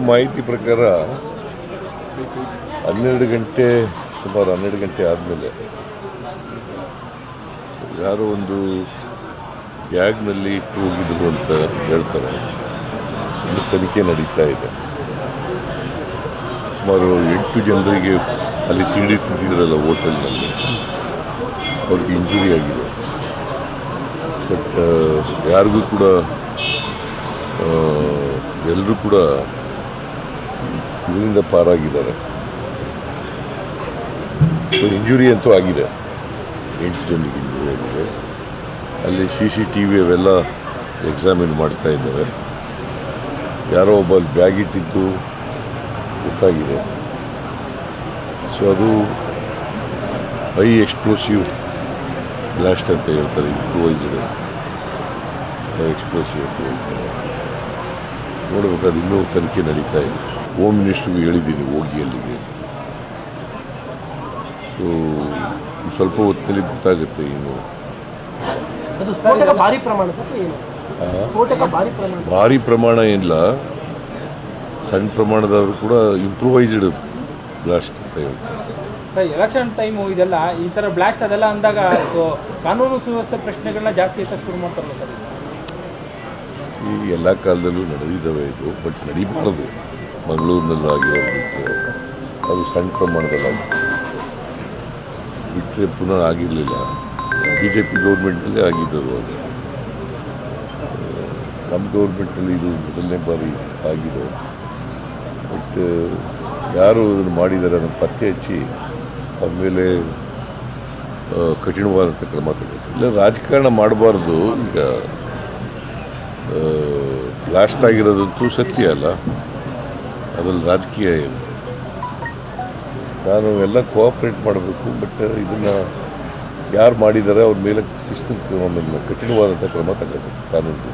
ಮಾಹಿತಿ ಪ್ರಕಾರ ಹನ್ನೆರಡು ಗಂಟೆ ಸುಮಾರು ಹನ್ನೆರಡು ಗಂಟೆ ಆದಮೇಲೆ ಯಾರೋ ಒಂದು ಬ್ಯಾಗ್ನಲ್ಲಿ ಇಟ್ಟು ಹೋಗಿದ್ರು ಅಂತ ಹೇಳ್ತಾರೆ. ತನಿಖೆ ನಡೀತಾ ಇದೆ. ಸುಮಾರು ಎಂಟು ಜನರಿಗೆ ಅಲ್ಲಿ ತಿಂಡಿ ತಿಂತಿದ್ರಲ್ಲ ಹೋಟೆಲ್ನಲ್ಲಿ. ಅವ್ರಿಗೆ ಇಂಜುರಿ ಆಗಿದೆ. ಬಟ್ ಯಾರಿಗೂ ಕೂಡ ಎಲ್ಲರೂ ಕೂಡ ಇದರಿಂದ ಪಾರಾಗಿದ್ದಾರೆ. ಸೊ ಇಂಜುರಿ ಅಂತೂ ಆಗಿದೆ. ಎಂಟು ಜನರಿಗೆ ಇಂಜುರಿ ಆಗಿದೆ. ಅಲ್ಲಿ ಸಿ ಸಿ ಟಿ ವಿ ಅವೆಲ್ಲ ಎಕ್ಸಾಮಿನ್ ಮಾಡ್ತಾ ಇದ್ದಾರೆ. ಯಾರೋ ಒಬ್ಬ ಅಲ್ಲಿ ಬ್ಯಾಗ್ ಇಟ್ಟಿದ್ದು ಗೊತ್ತಾಗಿದೆ. ಸೊ ಅದು ಹೈ ಎಕ್ಸ್ಪ್ಲೋಸಿವ್ ಬ್ಲಾಸ್ಟ್ ಅಂತ ಹೇಳ್ತಾರೆ ಇಂಪ್ರೂವೈಸ್ಡ್ ಎಕ್ಸ್ಪ್ಲೋಸಿವ್ ಅಂತ ಹೇಳ್ತಾರೆ. ನೋಡ್ಬೇಕಾದ್ರೆ ಇನ್ನೂ ತನಿಖೆ ನಡೀತಾ ಇದೆ. ಹೋಮ್ ಮಿನಿಸ್ಟ್ರಿಗೂ ಹೇಳಿದ್ದೀನಿ ಹೋಗಿ ಅಲ್ಲಿಗೆ. ಸೊ ಸ್ವಲ್ಪ ಹೊತ್ತಲ್ಲಿ ಗೊತ್ತಾಗುತ್ತೆ ಏನು. ಭಾರಿ ಪ್ರಮಾಣ ಭಾರಿ ಪ್ರಮಾಣ. ಏನಿಲ್ಲ. ಸಣ್ಣ ಪ್ರಮಾಣದವರು ಕೂಡ ಇಂಪ್ರೂವೈಸ್ಡ್ ಬ್ಲಾಸ್ಟ್ ಅಂತ ಹೇಳ್ತಾರೆ. ಎಲೆಕ್ಷನ್ ಟೈಮು ಇದೆಲ್ಲ ಈ ಥರ ಬ್ಲಾಸ್ಟ್ ಅದೆಲ್ಲ ಅಂದಾಗ ಸೊ ಕಾನೂನು ಸುವ್ಯವಸ್ಥೆ ಪ್ರಶ್ನೆಗಳನ್ನ ಜಾಸ್ತಿ ಎತ್ತಕ್ಕೆ ಶುರು ಮಾಡ್ತಾರಲ್ಲ ಸರ್? ಎಲ್ಲ ಕಾಲದಲ್ಲೂ ನಡೆದಿದ್ದಾವೆ ಇದು ಬಟ್ ನಡೀಬಾರದು. ಮಂಗಳೂರಿನಲ್ಲಿ ಆಗಿರೋದು ಅದು ಸಣ್ಣ ಪ್ರಮಾಣದಲ್ಲಾಗಿತ್ತು. ಬಿಟ್ಟರೆ ಪುನಃ ಆಗಿರಲಿಲ್ಲ. ಬಿ ಜೆ ಪಿ ಗೌರ್ಮೆಂಟಲ್ಲೇ ಆಗಿದ್ದರು ಅದು. ನಮ್ಮ ಗೌರ್ಮೆಂಟಲ್ಲಿ ಇದು ಮೊದಲನೇ ಬಾರಿ ಆಗಿದೆ ಬಟ್, ಯಾರು ಇದನ್ನು ಮಾಡಿದ್ದಾರೆ ಅದನ್ನು ಪತ್ತೆ ಹಚ್ಚಿ ಅವ್ರ ಮೇಲೆ ಕಠಿಣವಾದಂಥ ಕ್ರಮ ತಗೋಬೇಕು ಇಲ್ಲ, ರಾಜಕಾರಣ ಮಾಡಬಾರ್ದು. ಈಗ ಬ್ಲಾಸ್ಟ್ ಆಗಿರೋದಂತೂ ಸತ್ಯ ಅಲ್ಲ. ಅದ್ರಲ್ಲಿ ರಾಜಕೀಯ ಏನು? ನಾನು ಎಲ್ಲ ಕೋಆಪ್ರೇಟ್ ಮಾಡಬೇಕು ಬಟ್ ಇದನ್ನು ಯಾರು ಮಾಡಿದ್ದಾರೆ ಅವ್ರ ಮೇಲೆ ಶಿಸ್ತು ಕಠಿಣವಾದಂಥ ಕ್ರಮ ತಗೋಬೇಕು, ಕಾನೂನು.